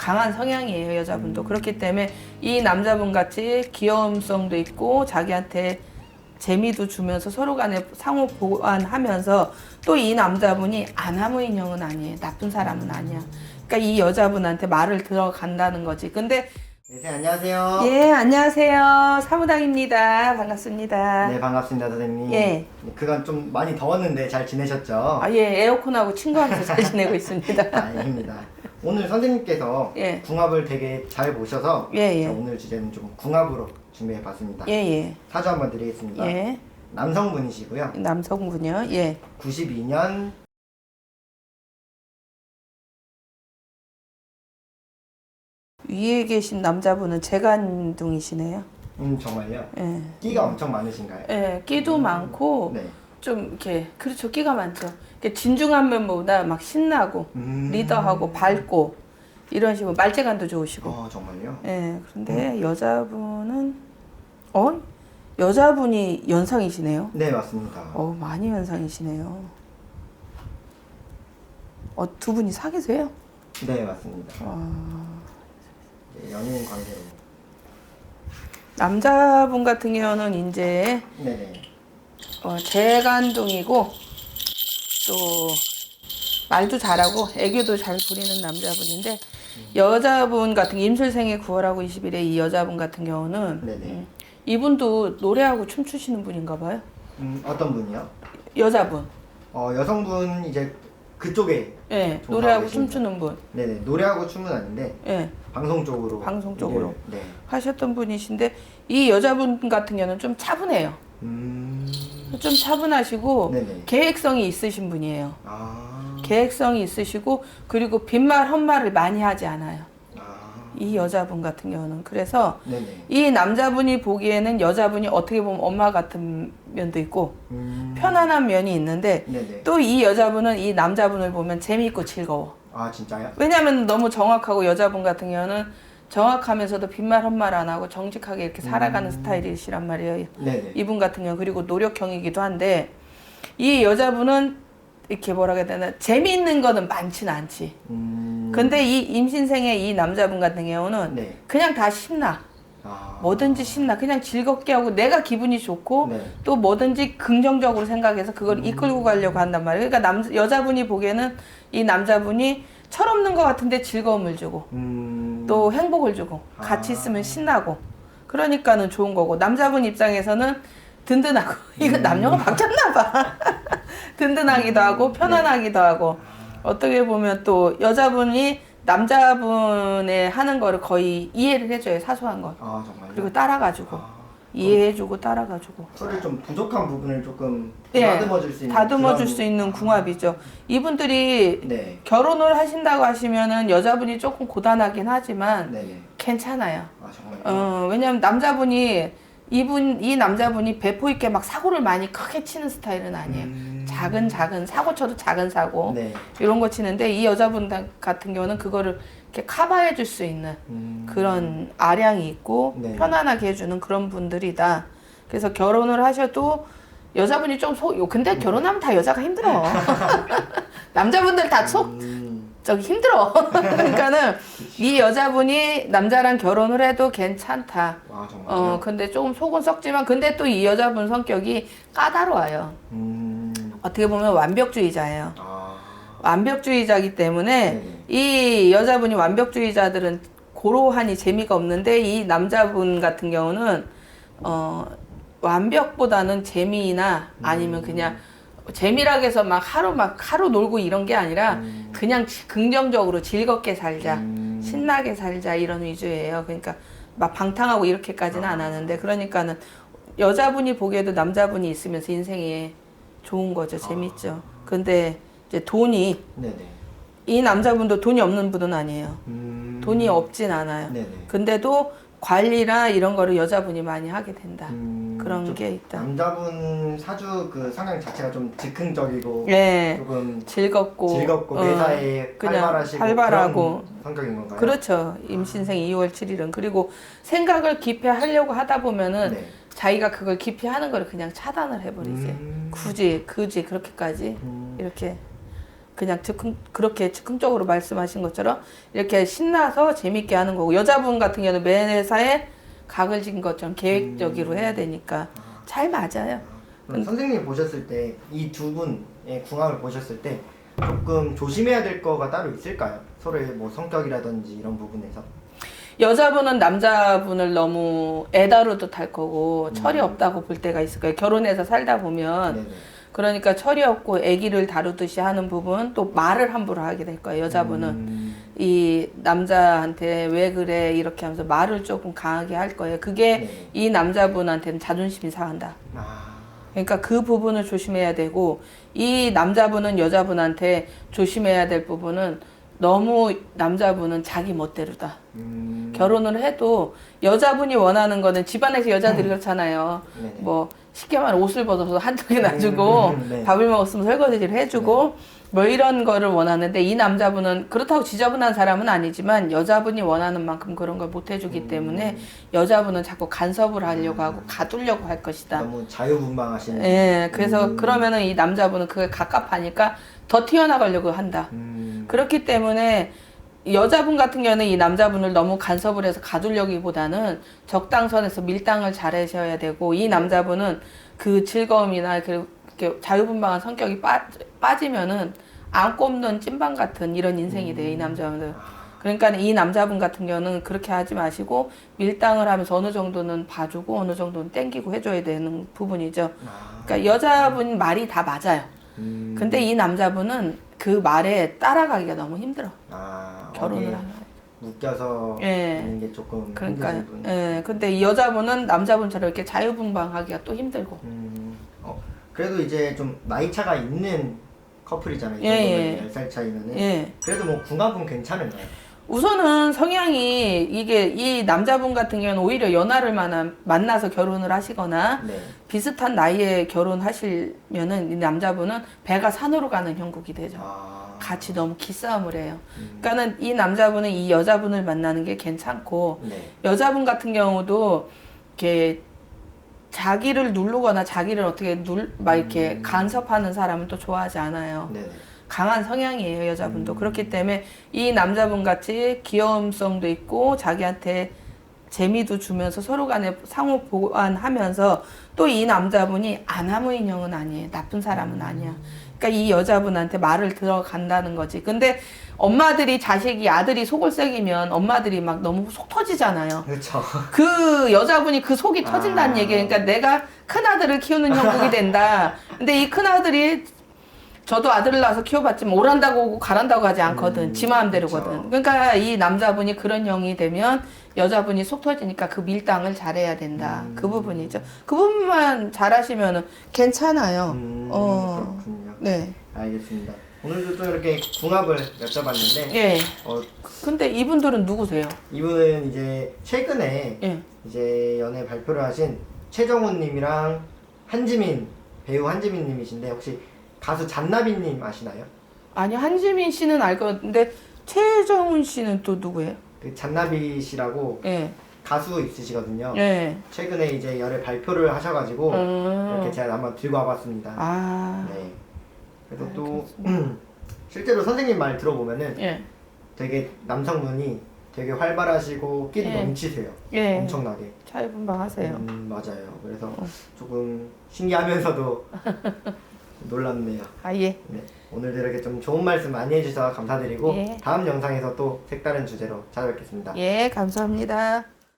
강한 성향이에요 여자분도 그렇기 때문에 이 남자분 같이 귀여움성도 있고 자기한테 재미도 주면서 서로 간에 상호 보완하면서 또 이 남자분이 아나무 인형은 아니에요 나쁜 사람은 아니야 그러니까 이 여자분한테 말을 들어간다는 거지 근데 네, 선생님 안녕하세요. 예 안녕하세요 사무당입니다 반갑습니다 네, 반갑습니다, 선생님. 예. 네, 그간 좀 많이 더웠는데 잘 지내셨죠? 아, 예 에어컨하고 친구하면서 잘 지내고 있습니다 아닙니다. 오늘 선생님께서 예. 궁합을 되게 잘 보셔서 예, 예. 자, 오늘 주제는 좀 궁합으로 준비해 봤습니다. 예 예 사주 한번 드리겠습니다. 예. 남성분이시고요. 남성분이요 예 92년 위에 계신 남자분은 재간둥이시네요. 음 정말요? 예. 끼가 엄청 많으신가요? 예, 끼도 많고 네. 좀 이렇게 그렇죠 끼가 많죠. 이렇게 진중한 면보다 막 신나고 음. 리더하고 밝고 이런 식으로 말재간도 좋으시고. 어 정말요? 예, 그런데 여자분은 어 여자분이 연상이시네요. 네 맞습니다. 어 많이 연상이시네요. 어 두 분이 사귀세요? 네 맞습니다. 어, 네, 연인 관계로. 남자분 같은 경우는 이제 네네. 어, 재간둥이고 또 말도 잘하고 애교도 잘 부리는 남자분인데 여자분 같은 임술생의 9월하고 20일에 이 여자분 같은 경우는 네네. 음, 이분도 노래하고 춤추시는 분인가 봐요. 음 어떤 분이요? 여자분. 어 여성분 이제 그쪽에 예, 좀 노래하고 나오시는 춤추는 분. 네네 노래하고 춤은 아닌데 예, 방송 쪽으로 방송 쪽으로. 네. 네. 하셨던 분이신데 이 여자분 같은 경우는 좀 차분해요. 음. 좀 차분하시고 네네. 계획성이 있으신 분이에요. 아. 계획성이 있으시고 그리고 빈말 헛말을 많이 하지 않아요. 아. 이 여자분 같은 경우는 그래서 네네. 이 남자분이 보기에는 여자분이 어떻게 보면 엄마 같은 면도 있고 음. 편안한 면이 있는데 네네. 또 이 여자분은 이 남자분을 보면 재미있고 즐거워. 아 진짜요? 왜냐하면 너무 정확하고 여자분 같은 경우는 정확하면서도 빈말 헛말 안 하고 정직하게 이렇게 살아가는 음. 스타일이시란 말이에요. 네네. 이분 같은 경우 그리고 노력형이기도 한데 이 여자분은 이렇게 뭐라 해야 되나 재미있는 거는 많지는 않지. 음. 근데 이 임신생의 이 남자분 같은 경우는 네. 그냥 다 신나. 아. 뭐든지 신나. 그냥 즐겁게 하고 내가 기분이 좋고 네. 또 뭐든지 긍정적으로 생각해서 그걸 음. 이끌고 가려고 한단 말이에요. 그러니까 남 여자분이 보기에는 이 남자분이 철없는 것 같은데 즐거움을 주고 음. 또 행복을 주고 같이 아. 있으면 신나고 그러니까는 좋은 거고 남자분 입장에서는 든든하고 이거 음. 남녀가 바뀌었나 봐 든든하기도 하고 편안하기도 하고 어떻게 보면 또 여자분이 남자분의 하는 거를 거의 이해를 해줘요 사소한 거아 정말요? 그리고 따라가지고 아. 이해해주고 따라가지고 서로 좀 부족한 부분을 조금 예, 다듬어 줄 수 있는 다듬어 줄 그런- 수 있는 궁합이죠 이분들이 네. 결혼을 하신다고 하시면은 여자분이 조금 고단하긴 하지만 네네. 괜찮아요 아 정말요? 어, 왜냐면 남자분이 이분 이 남자분이 배포 있게 막 사고를 많이 크게 치는 스타일은 아니에요. 음. 작은 작은 사고 쳐도 작은 사고 네. 이런 거 치는데 이 여자분 같은 경우는 그거를 이렇게 커버해 줄 수 있는 음. 그런 아량이 있고 네. 편안하게 해주는 그런 분들이다. 그래서 결혼을 하셔도 여자분이 좀 속, 근데 결혼하면 다 여자가 힘들어. 남자분들 다 속, 음. 저기 힘들어. 그러니까는 이 여자분이 남자랑 결혼을 해도 괜찮다. 아 정말요? 어, 근데 조금 속은 썩지만, 근데 또 이 여자분 성격이 까다로워요. 음. 어떻게 보면 완벽주의자예요. 아. 완벽주의자기 때문에 네네. 이 여자분이 완벽주의자들은 고로하니 재미가 없는데 이 남자분 같은 경우는 어, 완벽보다는 재미나 아니면 그냥 재미라고 해서 막 하루 막 하루 놀고 이런 게 아니라 음. 그냥 지- 긍정적으로 즐겁게 살자. 음. 신나게 살자 이런 위주예요. 그러니까 막 방탕하고 이렇게까지는 안 하는데 그러니까는 여자분이 보기에도 남자분이 있으면서 인생이 좋은 거죠. 재밌죠. 근데 이제 돈이 네네. 이 남자분도 돈이 없는 분은 아니에요. 음. 돈이 없진 않아요. 네네. 근데도 관리나 이런 거를 여자분이 많이 하게 된다. 음, 그런 좀 게 있다. 남자분 사주 그 성향 자체가 좀 즉흥적이고 예. 조금 즐겁고 즐겁고 어, 매사에 그냥 활발하시고 활발하고 그런 성격인 건가요? 그렇죠. 임신생 2월 7일은 그리고 생각을 깊이 하려고 하다 보면은 네. 자기가 그걸 깊이 하는 걸 그냥 차단을 해버리지. 음. 굳이 굳이 그렇게까지 음. 이렇게 그냥 즉흥 그렇게 즉흥적으로 말씀하신 것처럼 이렇게 신나서 재밌게 하는 거고 여자분 같은 경우는 매사에 각을 진 것처럼 계획적으로 해야 되니까 잘 맞아요. 그럼 선생님 보셨을 때 이 두 분의 궁합을 보셨을 때 조금 조심해야 될 거가 따로 있을까요? 서로의 뭐 성격이라든지 이런 부분에서 여자분은 남자분을 너무 애다루듯 할 거고 철이 없다고 볼 때가 있을 거예요. 결혼해서 살다 보면 네네. 그러니까 철이 없고 아기를 다루듯이 하는 부분 또 말을 함부로 하게 될 거예요. 여자분은 음, 이 남자한테 왜 그래 이렇게 하면서 말을 조금 강하게 할 거예요. 그게 네. 이 남자분한테는 자존심이 상한다. 아, 그러니까 그 부분을 조심해야 되고 이 남자분은 여자분한테 조심해야 될 부분은 너무 남자분은 자기 멋대로다. 음, 결혼을 해도 여자분이 원하는 거는 집안에서 여자들이 그렇잖아요. 네네. 뭐 쉽게 말해 옷을 벗어서 한두 개 놔주고 음, 네. 밥을 먹었으면 설거지를 해주고 뭐 이런 거를 원하는데 이 남자분은 그렇다고 지저분한 사람은 아니지만 여자분이 원하는 만큼 그런 걸 못 해주기 음. 때문에 여자분은 자꾸 간섭을 하려고 하고 가두려고 할 것이다. 너무 자유분방하신 예, 그래서 음. 그러면은 이 남자분은 그게 갑갑하니까 더 튀어나가려고 한다. 음, 그렇기 때문에 여자분 같은 경우는 이 남자분을 너무 간섭을 해서 가두려기보다는 적당선에서 밀당을 잘 하셔야 되고 이 남자분은 그 즐거움이나 그 이렇게 자유분방한 성격이 빠, 빠지면은 안 꼽는 찐빵 같은 이런 인생이 돼요 이 남자분은 그러니까 이 남자분 같은 경우는 그렇게 하지 마시고 밀당을 하면서 어느 정도는 봐주고 어느 정도는 땡기고 해줘야 되는 부분이죠. 아, 그러니까 여자분 말이 다 맞아요. 음, 근데 이 남자분은 그 말에 따라가기가 너무 힘들어. 아, 결혼을 하면. 묶여서 예. 있는 게 조금 그러니까, 힘드실 분. 예. 근데 이 여자분은 남자분처럼 이렇게 자유분방하기가 또 힘들고. 음, 어, 그래도 이제 좀 나이 차가 있는 커플이잖아요. 이 예, 정도면 10살 차이면은. 예. 그래도 뭐 궁합은 괜찮은가요? 우선은 성향이 이게 이 남자분 같은 경우는 오히려 연하를 만나, 만나서 결혼을 하시거나 네. 비슷한 나이에 결혼하시면은 이 남자분은 배가 산으로 가는 형국이 되죠. 아, 같이 너무 기싸움을 해요. 음, 그러니까는 이 남자분은 이 여자분을 만나는 게 괜찮고 네. 여자분 같은 경우도 이렇게 자기를 누르거나 자기를 어떻게 눌, 막 이렇게 음. 간섭하는 사람은 또 좋아하지 않아요. 네. 네. 강한 성향이에요, 여자분도. 음. 그렇기 때문에 이 남자분 같이 귀여움성도 있고 자기한테 재미도 주면서 서로 간에 상호 보완하면서 또 이 남자분이 아나무 인형은 아니에요. 나쁜 사람은 아니야. 그러니까 이 여자분한테 말을 들어간다는 거지. 근데 엄마들이 자식이 아들이 속을 새기면 엄마들이 막 너무 속 터지잖아요. 그렇죠. 그 여자분이 그 속이 아. 터진다는 얘기예요. 그러니까 내가 큰 아들을 키우는 형국이 된다. 근데 이 큰 아들이 저도 아들을 낳아서 키워봤지만 오란다고 오고 가란다고 하지 않거든. 음, 지 마음대로거든. 그쵸. 그러니까 이 남자분이 그런 형이 되면 여자분이 속 터지니까 그 밀당을 잘해야 된다. 음. 그 부분이죠. 그 부분만 잘하시면은 괜찮아요. 음, 어. 그렇군요. 네. 알겠습니다. 오늘도 또 이렇게 궁합을 여쭤봤는데 예. 어, 근데 이분들은 누구세요? 이분은 이제 최근에 예. 이제 연애 발표를 하신 최정훈 님이랑 한지민 배우 한지민 님이신데 혹시 가수 잔나비 님 아시나요? 아니 한지민 씨는 알것 같은데 최정훈 씨는 또 누구예요? 그 잔나비 씨라고 예. 가수 있으시거든요. 예. 최근에 이제 연애 발표를 하셔가지고 음. 이렇게 제가 한번 들고 와봤습니다. 아. 네. 그래서 아, 또 실제로 선생님 말 들어보면은 예. 되게 남성분이 되게 활발하시고 끼리 예. 넘치세요. 예. 엄청나게. 자유분방하세요. 음, 맞아요. 그래서 어. 조금 신기하면서도 놀랍네요. 아 예. 네. 오늘도 이렇게 좀 좋은 말씀 많이 해주셔서 감사드리고 예. 다음 영상에서 또 색다른 주제로 찾아뵙겠습니다. 예, 감사합니다.